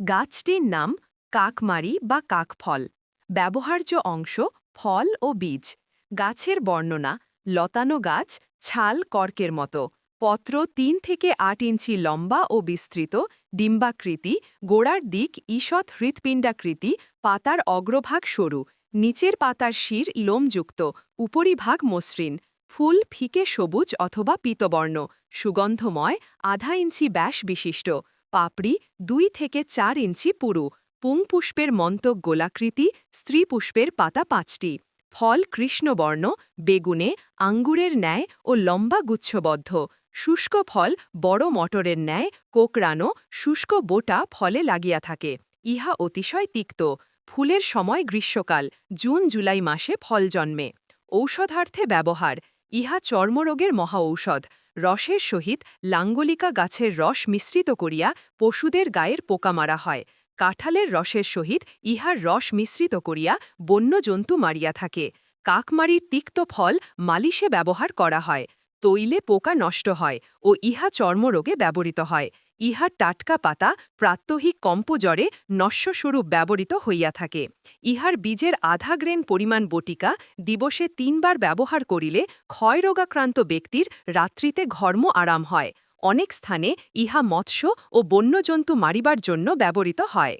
গাছটির নাম কাকমারি বা কাকফল। ব্যবহার্য অংশ ফল ও বীজ। গাছের বর্ণনা, লতানো গাছ, ছাল কর্কের মতো। পত্র তিন থেকে আট ইঞ্চি লম্বা ও বিস্তৃত, ডিম্বাকৃতি, গোড়ার দিক ঈষৎ হৃৎপিণ্ডাকৃতি, পাতার অগ্রভাগ সরু, নিচের পাতার শির লোমযুক্ত, উপরিভাগ মসৃণ, ফুল ফিকে সবুজ অথবা পীতবর্ণ, সুগন্ধময়, আধা ইঞ্চি ব্যাস বিশিষ্ট। পাপড়ি দুই থেকে চার ইঞ্চি পুরু, পুংপুষ্পের মন্তক গোলাকৃতি স্ত্রী পুষ্পের পাতা পাঁচটি। ফল কৃষ্ণবর্ণ, বেগুনে, আঙ্গুরের ন্যায় ও লম্বা গুচ্ছবদ্ধ। শুষ্ক ফল বড় মটরের ন্যায়, কোকড়ানো, শুষ্ক বোটা ফলে লাগিয়া থাকে। ইহা অতিশয় তিক্ত। ফুলের সময় গ্রীষ্মকাল, জুন জুলাই মাসে ফল জন্মে। ঔষধার্থে ব্যবহার। ইহা চর্মরোগের মহা ঔষধ রসের সহিত লাঙ্গলিকা গাছের রস মিশ্রিত করিয়া পশুদের গায়ের পোকা মারা হয়। কাঁঠালের রসের সহিত ইহার রস মিশ্রিত করিয়া বন্য জন্তু মারিয়া থাকে। কাকমারির তিক্ত ফল মালিশে ব্যবহার করা হয়। তৈলে পোকা নষ্ট হয় ও ইহা চর্মরোগে ব্যবহৃত হয়। ইহার টাটকা পাতা প্রাত্যহিক কম্পজ্বরে নস্যস্বরূপ ব্যবহৃত হইয়া থাকে। ইহার বীজের আধা গ্রেন পরিমাণ বটিকা দিবসে তিনবার ব্যবহার করিলে ক্ষয়রোগাক্রান্ত ব্যক্তির রাত্রিতে ঘর্ম আরাম হয়। অনেক স্থানে ইহা মৎস্য ও বন্যজন্তু মারিবার জন্য ব্যবহৃত হয়।